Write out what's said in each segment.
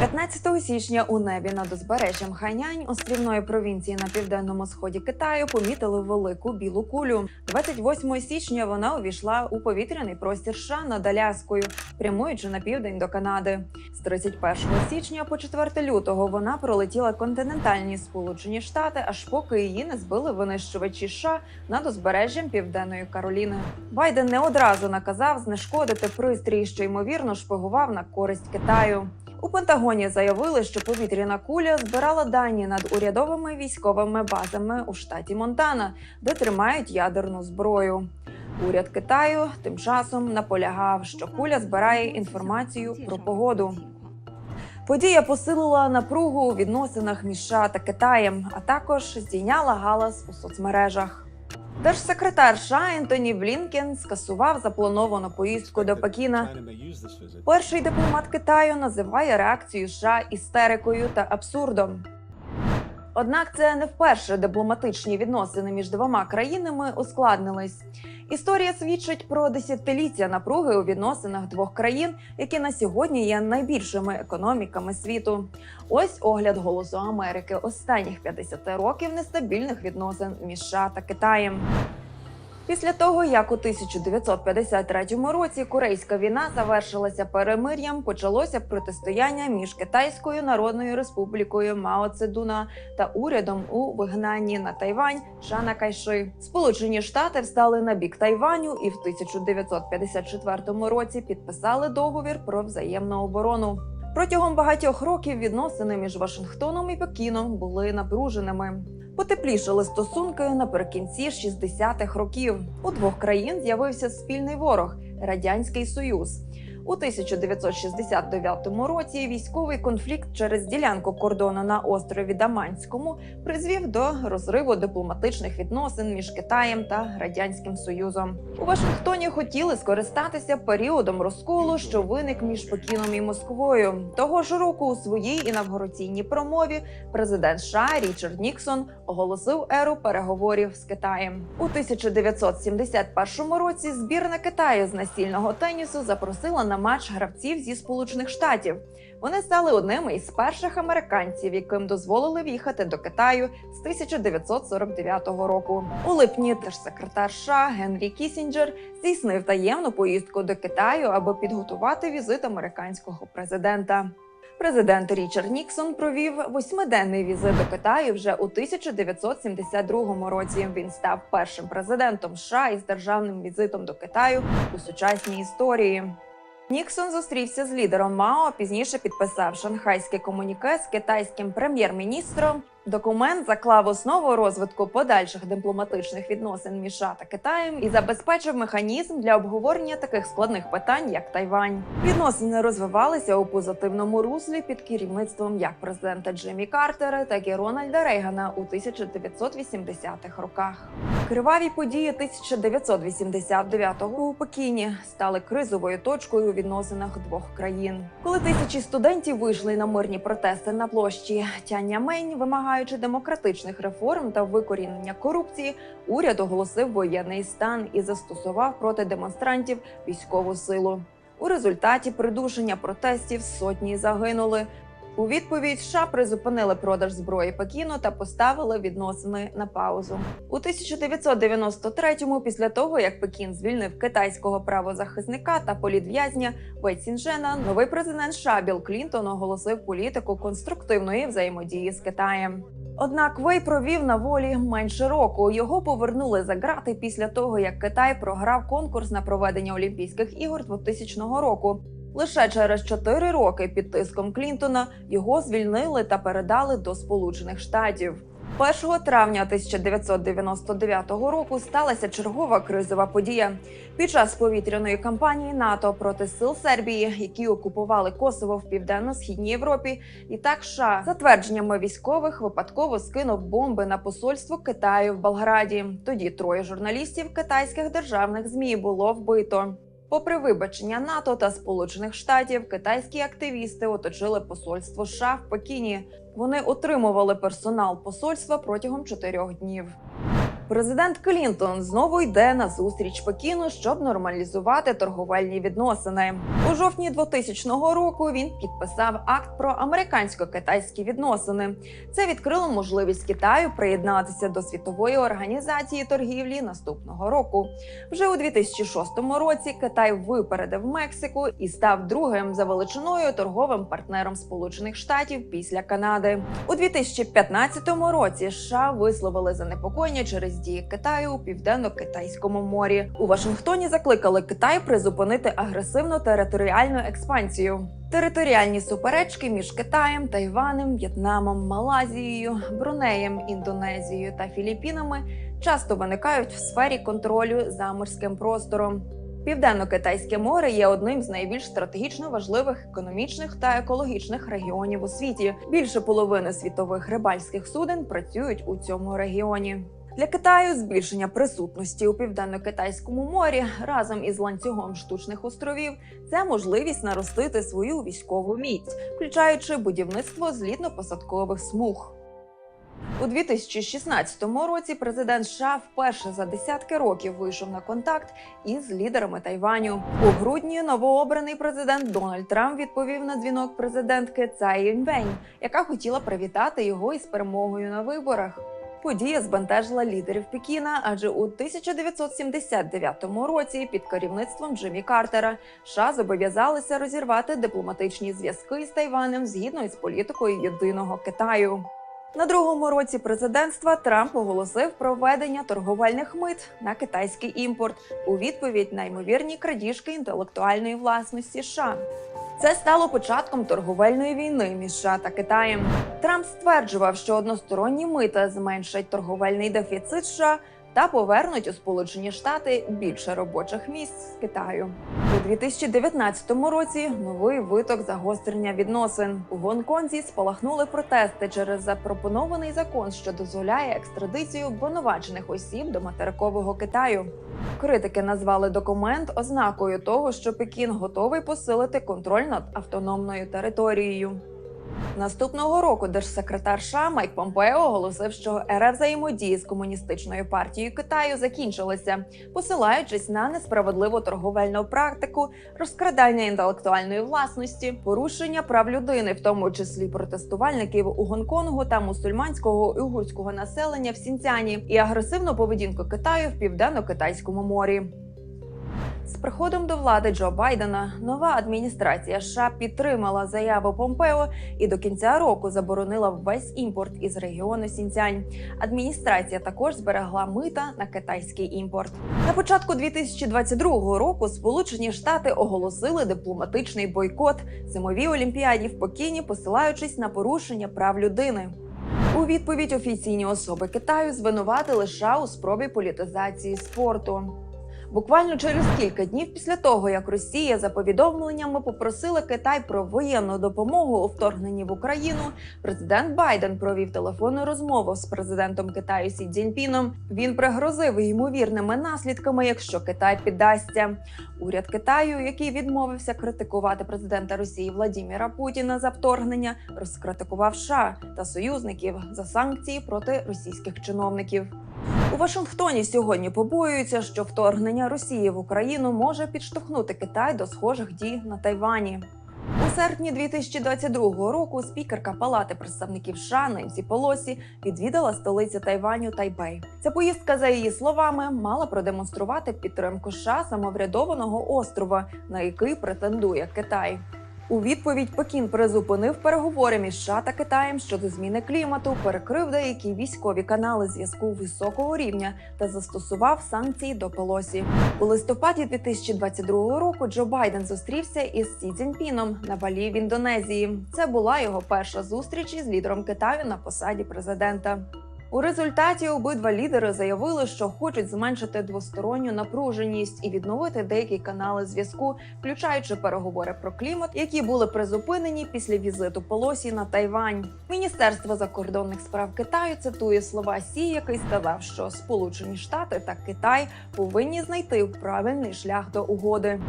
15 січня у небі над узбережжям Хайнянь, острівної провінції на південному сході Китаю, помітили велику білу кулю. 28 січня вона увійшла у повітряний простір США над Аляскою, прямуючи на південь до Канади. З 31 січня по 4 лютого вона пролетіла континентальні Сполучені Штати, аж поки її не збили винищувачі США над узбережжям Південної Кароліни. Байден не одразу наказав знешкодити пристрій, що ймовірно шпигував на користь Китаю. У Пентагоні заявили, що повітряна куля збирала дані над урядовими військовими базами у штаті Монтана, де тримають ядерну зброю. Уряд Китаю тим часом наполягав, що куля збирає інформацію про погоду. Подія посилила напругу у відносинах між США та Китаєм, а також здійняла галас у соцмережах. Держсекретар США Ентоні Блінкен скасував заплановану поїздку до Пекіна. Перший дипломат Китаю називає реакцію США істерикою та абсурдом. Однак це не вперше дипломатичні відносини між двома країнами ускладнились. Історія свідчить про десятиліття напруги у відносинах двох країн, які на сьогодні є найбільшими економіками світу. Ось огляд голосу Америки останніх 50 років нестабільних відносин між США та Китаєм. Після того, як у 1953 році Корейська війна завершилася перемир'ям, почалося протистояння між Китайською Народною Республікою Мао Цедуна та урядом у вигнанні на Тайвань Шана Кайши. Сполучені Штати встали на бік Тайваню і в 1954 році підписали договір про взаємну оборону. Протягом багатьох років відносини між Вашингтоном і Пекіном були напруженими. Потеплішали стосунки наприкінці 60-х років. У двох країн з'явився спільний ворог Радянський Союз. У 1969 році військовий конфлікт через ділянку кордону на острові Даманському призвів до розриву дипломатичних відносин між Китаєм та Радянським Союзом. У Вашингтоні хотіли скористатися періодом розколу, що виник між Пекіном і Москвою. Того ж року у своїй інавгураційній промові президент США Річард Ніксон оголосив еру переговорів з Китаєм. У 1971 році збірна Китаю з настільного тенісу запросила на матч гравців зі Сполучених Штатів. Вони стали одними із перших американців, яким дозволили в'їхати до Китаю з 1949 року. У липні держсекретар США Генрі Кісінджер здійснив таємну поїздку до Китаю, аби підготувати візит американського президента. Президент Річард Ніксон провів восьмиденний візит до Китаю вже у 1972 році. Він став першим президентом США із державним візитом до Китаю у сучасній історії. Ніксон зустрівся з лідером Мао, пізніше підписав шанхайське комуніке з китайським прем'єр-міністром. Документ заклав основу розвитку подальших дипломатичних відносин між США та Китаєм і забезпечив механізм для обговорення таких складних питань, як Тайвань. Відносини розвивалися у позитивному руслі під керівництвом як президента Джиммі Картера, так і Рональда Рейгана у 1980-х роках. Криваві події 1989-го у Пекіні стали кризовою точкою у відносинах двох країн. Коли тисячі студентів вийшли на мирні протести на площі Тяньаньмень, вимагаючи демократичних реформ та викорінення корупції, уряд оголосив воєнний стан і застосував проти демонстрантів військову силу. У результаті придушення протестів сотні загинули. У відповідь США призупинили продаж зброї Пекіну та поставили відносини на паузу. У 1993-му, після того як Пекін звільнив китайського правозахисника та політв'язня Вей Цінжена, новий президент США Білл Клінтон оголосив політику конструктивної взаємодії з Китаєм. Однак Вей провів на волі менше року. Його повернули за ґрати після того, як Китай програв конкурс на проведення Олімпійських ігор 2000 року. Лише через 4 роки під тиском Клінтона його звільнили та передали до Сполучених Штатів. 1 травня 1999 року сталася чергова кризова подія. Під час повітряної кампанії НАТО проти сил Сербії, які окупували Косово в південно-східній Європі, і так США за твердженнями військових випадково скинув бомби на посольство Китаю в Болграді. Тоді троє журналістів китайських державних змі було вбито. Попри вибачення НАТО та Сполучених Штатів, китайські активісти оточили посольство США в Пекіні. Вони отримували персонал посольства протягом чотирьох днів. Президент Клінтон знову йде на зустріч Пекіну, щоб нормалізувати торговельні відносини. У жовтні 2000 року він підписав акт про американсько-китайські відносини. Це відкрило можливість Китаю приєднатися до світової організації торгівлі наступного року. Вже у 2006 році Китай випередив Мексику і став другим за величиною торговим партнером Сполучених Штатів після Канади. У 2015 році США висловили занепокоєння через дії Китаю у південно-китайському морі. У Вашингтоні закликали Китай призупинити агресивну територіальну експансію. Територіальні суперечки між Китаєм, Тайванем, В'єтнамом, Малазією, Брунеєм, Індонезією та Філіппінами часто виникають в сфері контролю за морським простором. Південно-Китайське море є одним з найбільш стратегічно важливих економічних та екологічних регіонів у світі. Більше половини світових рибальських суден працюють у цьому регіоні. Для Китаю збільшення присутності у південно-китайському морі разом із ланцюгом штучних островів це можливість наростити свою військову міць, включаючи будівництво злітно-посадкових смуг. У 2016 році президент США вперше за десятки років вийшов на контакт із лідерами Тайваню. У грудні новообраний президент Дональд Трамп відповів на дзвінок президентки Цай Інвень, яка хотіла привітати його із перемогою на виборах. Подія збентежила лідерів Пекіна, адже у 1979 році під керівництвом Джиммі Картера США зобов'язалися розірвати дипломатичні зв'язки з Тайванем згідно із політикою єдиного Китаю. На другому році президентства Трамп оголосив про введення торговельних мит на китайський імпорт у відповідь на ймовірні крадіжки інтелектуальної власності США. Це стало початком торговельної війни між США та Китаєм. Трамп стверджував, що односторонні мита зменшать торговельний дефіцит США та повернуть у Сполучені Штати більше робочих місць з Китаю. У 2019 році новий виток загострення відносин у Гонконзі спалахнули протести через запропонований закон, що дозволяє екстрадицію обвинувачених осіб до материкового Китаю. Критики назвали документ ознакою того, що Пекін готовий посилити контроль над автономною територією. Наступного року держсекретар США Майк Помпео оголосив, що ера взаємодії з комуністичною партією Китаю закінчилася, посилаючись на несправедливу торговельну практику, розкрадання інтелектуальної власності, порушення прав людини, в тому числі протестувальників у Гонконгу та мусульманського уйгурського населення в Сінцяні, і агресивну поведінку Китаю в південно-китайському морі. З приходом до влади Джо Байдена нова адміністрація США підтримала заяву Помпео і до кінця року заборонила весь імпорт із регіону Сінцянь. Адміністрація також зберегла мита на китайський імпорт. На початку 2022 року Сполучені Штати оголосили дипломатичний бойкот зимовій олімпіаді в Пекіні, посилаючись на порушення прав людини. У відповідь офіційні особи Китаю звинуватили США у спробі політизації спорту. Буквально через кілька днів після того, як Росія за повідомленнями попросила Китай про воєнну допомогу у вторгненні в Україну, президент Байден провів телефонну розмову з президентом Китаю Сі Цзіньпіном. Він пригрозив ймовірними наслідками, якщо Китай піддасться. Уряд Китаю, який відмовився критикувати президента Росії Владіміра Путіна за вторгнення, розкритикував США та союзників за санкції проти російських чиновників. Вашингтоні сьогодні побоюються, що вторгнення Росії в Україну може підштовхнути Китай до схожих дій на Тайвані. У серпні 2022 року спікерка Палати представників США Ненсі Полосі відвідала столицю Тайваню Тайбей. Ця поїздка, за її словами, мала продемонструвати підтримку США самоврядованого острова, на який претендує Китай. У відповідь Пекін призупинив переговори між США та Китаєм щодо зміни клімату, перекрив деякі військові канали зв'язку високого рівня та застосував санкції до Пелосі. У листопаді 2022 року Джо Байден зустрівся із Сі Цзіньпіном на Балі в Індонезії. Це була його перша зустріч із лідером Китаю на посаді президента. У результаті обидва лідери заявили, що хочуть зменшити двосторонню напруженість і відновити деякі канали зв'язку, включаючи переговори про клімат, які були призупинені після візиту Пелосі на Тайвань. Міністерство закордонних справ Китаю цитує слова Сі, який сказав, що Сполучені Штати та Китай повинні знайти правильний шлях до угоди.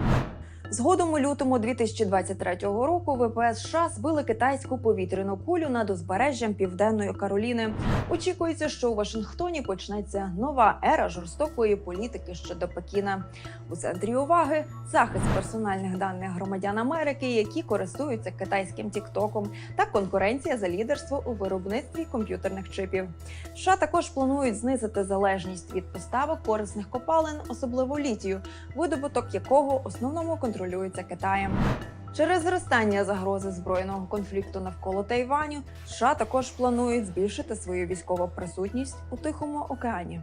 Згодом у лютому 2023 року ВПС США збили китайську повітряну кулю над узбережжям Південної Кароліни. Очікується, що у Вашингтоні почнеться нова ера жорстокої політики щодо Пекіна. У центрі уваги захист персональних даних громадян Америки, які користуються китайським тіктоком, та конкуренція за лідерство у виробництві комп'ютерних чипів. США також планують знизити залежність від поставок корисних копалин, особливо літію, видобуток якого основному контролюється Китаєм. Через зростання загрози збройного конфлікту навколо Тайваню США також планують збільшити свою військову присутність у Тихому океані.